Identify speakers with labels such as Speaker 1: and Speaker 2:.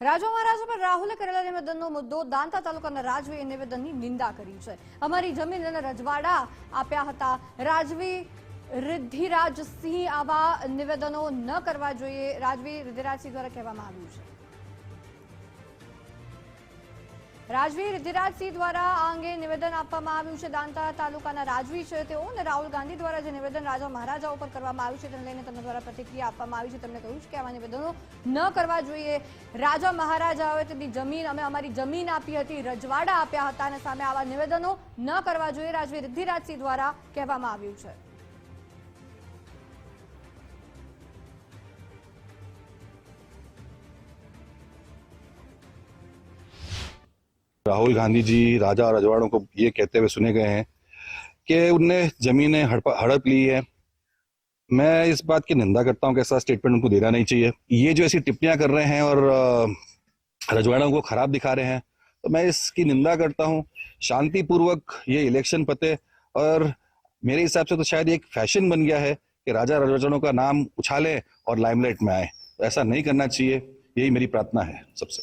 Speaker 1: રાજો મહારાજા પર રાહુલે કરેલા નિવેદનનો મુદ્દો દાંતા તાલુકાના રાજવીએ નિવેદનની નિંદા કરી છે. અમારી જમીન અને રજવાડા આપ્યા હતા. રાજવી રિદ્ધિરાજસિંહ આવા નિવેદનો ન કરવા જોઈએ. રાજવી રિદ્ધિરાજસિંહ દ્વારા કહેવામાં આવ્યું છે. રાજવી રિદ્ધિરાજસિંહ દ્વારા આ અંગે નિવેદન આપવામાં આવ્યું છે. દાંતા તાલુકાના રાજવી છે તેઓ અને રાહુલ ગાંધી દ્વારા જે નિવેદન રાજા મહારાજા ઉપર કરવામાં આવ્યું છે તેને લઈને તેમના દ્વારા પ્રતિક્રિયા આપવામાં આવી છે. તેમણે કહ્યું છે કે આવા નિવેદનો ન કરવા જોઈએ. રાજા મહારાજાઓએ તેની જમીન, અમે અમારી જમીન આપી હતી, રજવાડા આપ્યા હતા અને સામે આવા નિવેદનો ન કરવા જોઈએ. રાજવી રિદ્ધિરાજસિંહ દ્વારા કહેવામાં આવ્યું છે.
Speaker 2: राहुल गांधी जी, राजा रजवाड़ों को ये कहते हुए सुने गए हैं कि उनने जमीनें हड़प हड़प ली है। मैं इस बात की निंदा करता हूँ कि ऐसा स्टेटमेंट उनको देना नहीं चाहिए। ये जो ऐसी टिप्पणियाँ कर रहे हैं और रजवाड़ों को खराब दिखा रहे हैं तो मैं इसकी निंदा करता हूँ। शांतिपूर्वक ये इलेक्शन पते और मेरे हिसाब से तो शायद एक फ़ैशन बन गया है कि राजा रजवाड़ों का नाम उछाले और लाइमलाइट में आए। तो ऐसा नहीं करना चाहिए। यही मेरी प्रार्थना है सबसे।